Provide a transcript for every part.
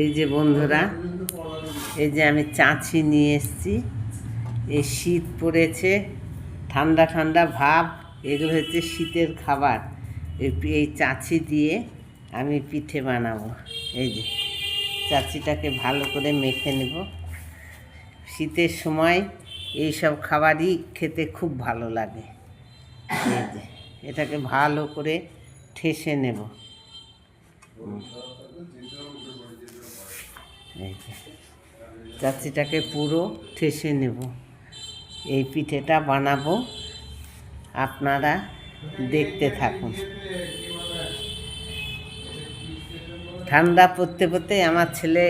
এই যে বন্ধুরা, এই যে আমি চাঁচি নিয়ে এসেছি। এই শীত পড়েছে, ঠান্ডা ঠান্ডা ভাব, এগুলো হচ্ছে শীতের খাবার। এই চাঁচি দিয়ে আমি পিঠে বানাবো। এই যে, চাচিটাকে ভালো করে মেখে নেব। শীতের সময় এই সব খাবারই খেতে খুব ভালো লাগে। এই যে, এটাকে ভালো করে ঠেসে নেব। চাচিটাকে পুরো ঠেসে নেব। এই পিঠেটা বানাবো। আপনারা দেখতে থাকুন। ঠান্ডা পড়তে পড়তে আমার ছেলে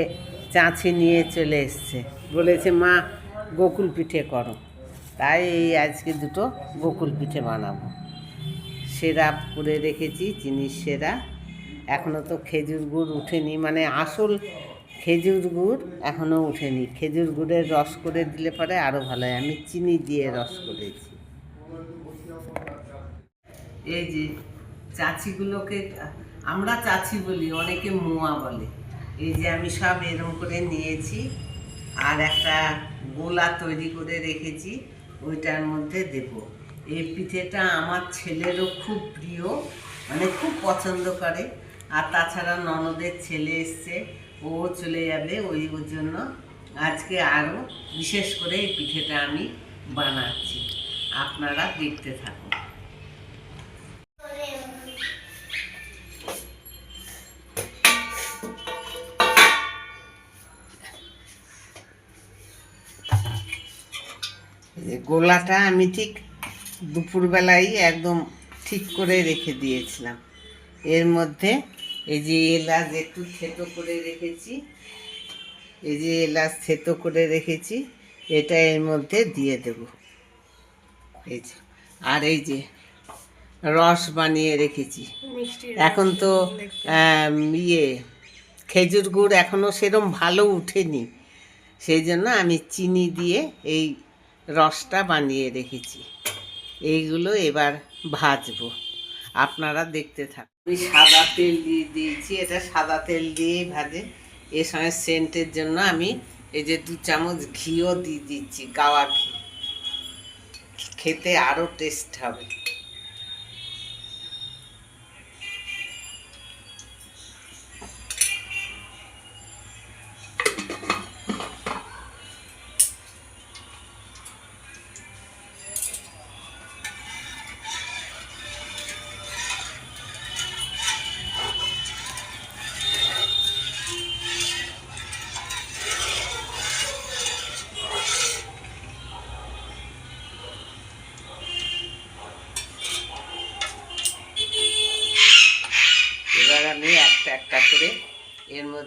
চাঁচি নিয়ে চলে এসছে। বলেছে, মা, গোকুল পিঠে করো। তাই এই আজকে দুটো গোকুল পিঠে বানাবো। সেরা করে রেখেছি, চিনির সেরা। এখনও তো খেজুর গুড় উঠেনি। মানে আসল খেজুর গুড় এখনও উঠেনি খেজুর গুড়ের রস করে দিলে পরে আরও ভালো হয়। আমি চিনি দিয়ে রস করেছি। এই যে চাচিগুলোকে, আমরা চাচি বলি, অনেকে মোয়া বলে। এই যে আমি সব এরম করে নিয়েছি আর একটা গোলা তৈরি করে রেখেছি, ওইটার মধ্যে দেব। এই পিঠেটা আমার ছেলেরও খুব প্রিয় মানে খুব পছন্দ করে। আর তাছাড়া ননদের ছেলে এসছে ও চলে যাবে, ওই ওর জন্য আজকে আরও বিশেষ করে এই পিঠেটা আমি বানাচ্ছি। আপনারা দেখতে থাকুন। গোলাটা আমি ঠিক দুপুরবেলায় একদম ঠিক করে রেখে দিয়েছিলাম। এর মধ্যে এই যে এলাচ একটু থেতো করে রেখেছি। এই যে এলাচ থেতো করে রেখেছি এটা এর মধ্যে দিয়ে দেব। এই যে আর এই যে রস বানিয়ে রেখেছি। এখন তো ইয়ে খেজুর গুড় এখনও সেরম ভালো উঠেনি। সেই জন্য আমি চিনি দিয়ে এই রসটা বানিয়ে রেখেছি। এইগুলো এবার ভাজবো। আপনারা দেখতে থাকুন। আমি সাদা তেল দিয়ে দিয়েছি, এটা সাদা তেল দিয়েই ভাজে। এ সঙ্গে সেন্টের জন্য আমি এই যে দু চামচ ঘিও দিয়ে দিচ্ছি, গাওয়া ঘি। খেতে আরও টেস্ট হবে।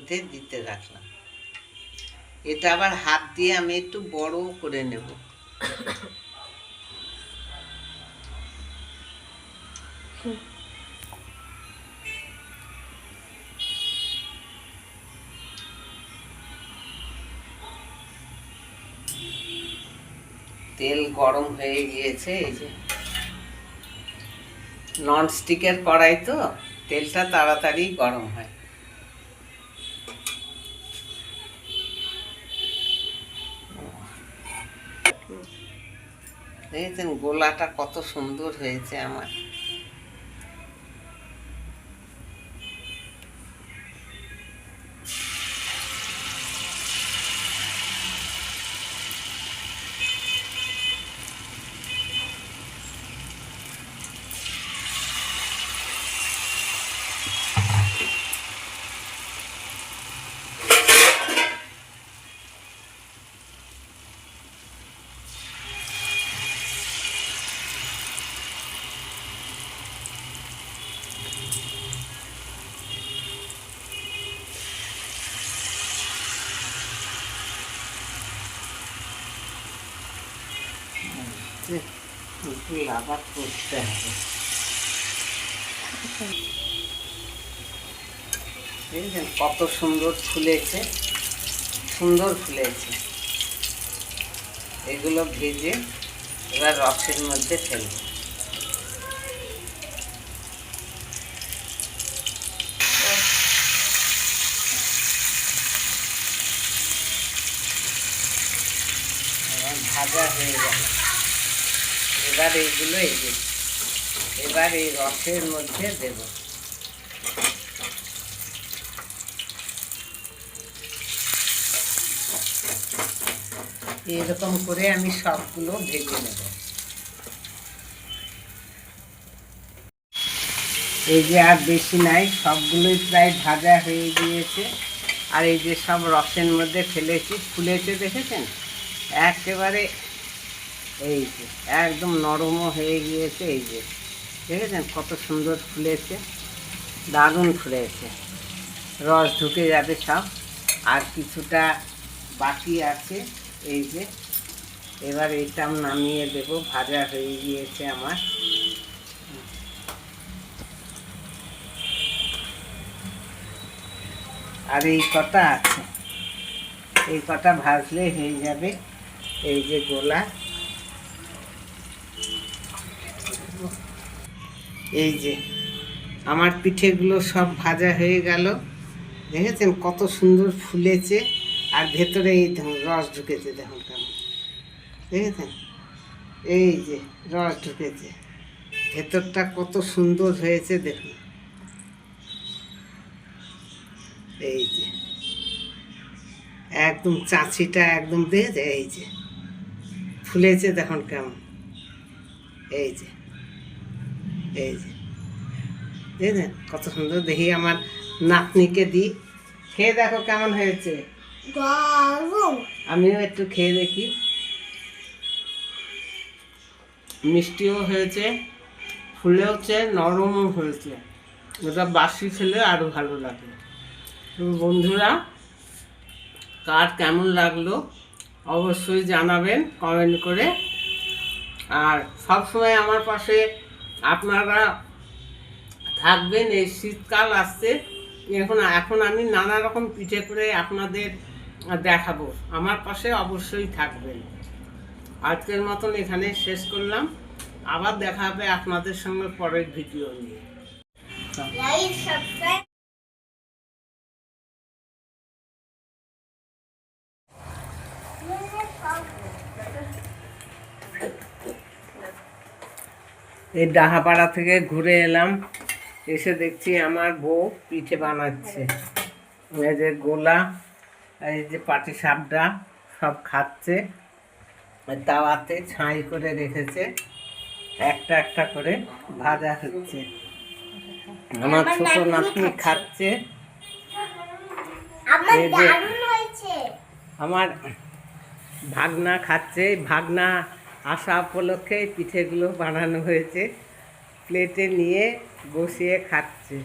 মধ্যে দিতে রাখলাম। এটা আবার হাত দিয়ে আমি একটু বড় করে নেব। তেল গরম হয়ে গিয়েছে, এই যে। নন স্টিকের কড়াই তো, তেলটা তাড়াতাড়ি গরম হয়। দেখেছেন গোলাটা কত সুন্দর হয়েছে আমার। আছে দুপুরে আবার করতে হবে। দেখছেন কত সুন্দর ফুলেছে? সুন্দর ফুলেছে। এগুলো ভেজে এবার রসের মধ্যে ফেলব। ভাজা হয়ে গেল। এবার এইগুলো এই এবার এই রসের মধ্যে দেব। এরকম করে আমি সবগুলো ভেজে নেব। এই যে আর বেশি নাই, সবগুলোই প্রায় ভাজা হয়ে গিয়েছে। আর এই যে সব রসের মধ্যে ফেলেছি, ফুলেছে, দেখেছেন? একেবারে এই যে, একদম নরমও হয়ে গিয়েছে, এই যে। দেখেছেন কত সুন্দর ফুলেছে? দারুণ ফুলেছে। রস ঢুকে যাবে সব। আর কিছুটা বাকি আছে, এই যে। এবার এটা নামিয়ে দেবো, ভাজা হয়ে গিয়েছে আমার। আর এই কটা আছে। এই কটা ভাজলে হয়ে যাবে, এই যে গোলা। এই যে, আমার পিঠেগুলো সব ভাজা হয়ে গেল। দেখেছেন কত সুন্দর ফুলেছে, আর ভেতরে এই দেখুন রস ঢুকেছে, দেখুন কেমন। দেখেছেন? এই যে রস ঢুকেছে। ভেতরটা কত সুন্দর হয়েছে, দেখুন। এই যে, একদম চাঁচিটা একদম দেখেছে এই যে, ফুলেছে, দেখুন কেমন। এই যে এই যে। দেখেছেন কত সুন্দর দেখি আমার নাতনিকে দিই খেয়ে দেখো কেমন হয়েছে। আমিও একটু খেয়ে দেখি। মিষ্টিও হয়েছে ফুলেওছে নরমও হয়েছে। ওটা বাসি খেলে আরও ভালো লাগে। বন্ধুরা কার কেমন লাগল অবশ্যই জানাবেন কমেন্ট করে। আর সবসময় আমার পাশে আপনারা থাকবেন, এই শীতকাল আসছে। এখন এখন আমি নানা রকম পিঠে করে আপনাদের দেখাবো। আমার পাশে অবশ্যই থাকবেন। আজকের মতন এখানে শেষ করলাম। আবার দেখা হবে আপনাদের সঙ্গে পরের ভিডিও নিয়ে। এই ডাহাপাড়া থেকে ঘুরে এলাম। এসে দেখছি আমার বউ পিঠে বানাচ্ছে। এই যে গোলা এই যে পাটি সাপটা সব খাচ্ছে। তাওয়াতে ছাই করে রেখেছে। একটা একটা করে ভাজা হচ্ছে। আমার ছোট নাতনি খাচ্ছে। আমার ভাগনা খাচ্ছে। ভাগনা আসা উপলক্ষে এই পিঠেগুলো বানানো হয়েছে। প্লেটে নিয়ে বসিয়ে খাচ্ছে।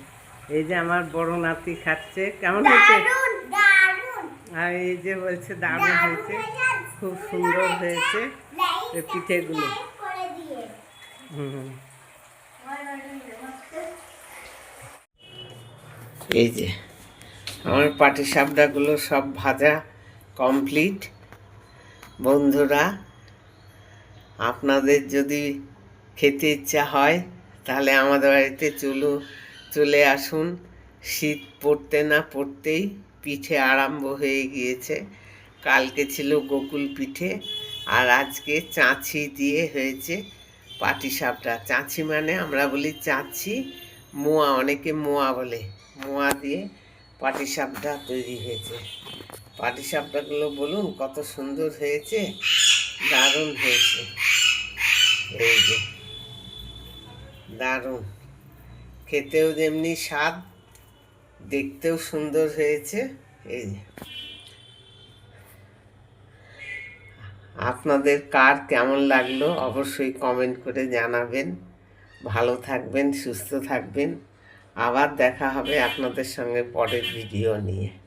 এই যে আমার বড় নাতি খাচ্ছে। কেমন হয়েছে? দারুণ দারুণ। আর এই যে বলছে দারুণ হয়েছে। খুব সুন্দর হয়েছে এই পিঠেগুলো। সাবস্ক্রাইব করে দিয়ে হুম। এই যে আমার পাটি সাপটাগুলো সব ভাজা কমপ্লিট। বন্ধুরা আপনাদের যদি খেতে ইচ্ছা হয়, তাহলে আমাদের বাড়িতে চলু, চলে আসুন। শীত পড়তে না পড়তেই পিঠে আরম্ভ হয়ে গিয়েছে। কালকে ছিল গোকুল পিঠে, আর আজকে চাঁচি দিয়ে হয়েছে পাটিসাপটা। চাঁচি মানে আমরা বলি চাঁচি, মোয়া অনেকে মোয়া বলে। মোয়া দিয়ে পাটিসাপটা তৈরি হয়েছে। পাটিসাপটাগুলো বলুন কত সুন্দর হয়েছে। দারুণ হয়েছে। এই যে, দারুণ। খেতেও যেমনি স্বাদ, দেখতেও সুন্দর হয়েছে। এই যে। আপনাদের কার কেমন লাগল অবশ্যই কমেন্ট করে জানাবেন। ভালো থাকবেন, সুস্থ থাকবেন। আবার দেখা হবে আপনাদের সঙ্গে পরের ভিডিও নিয়ে।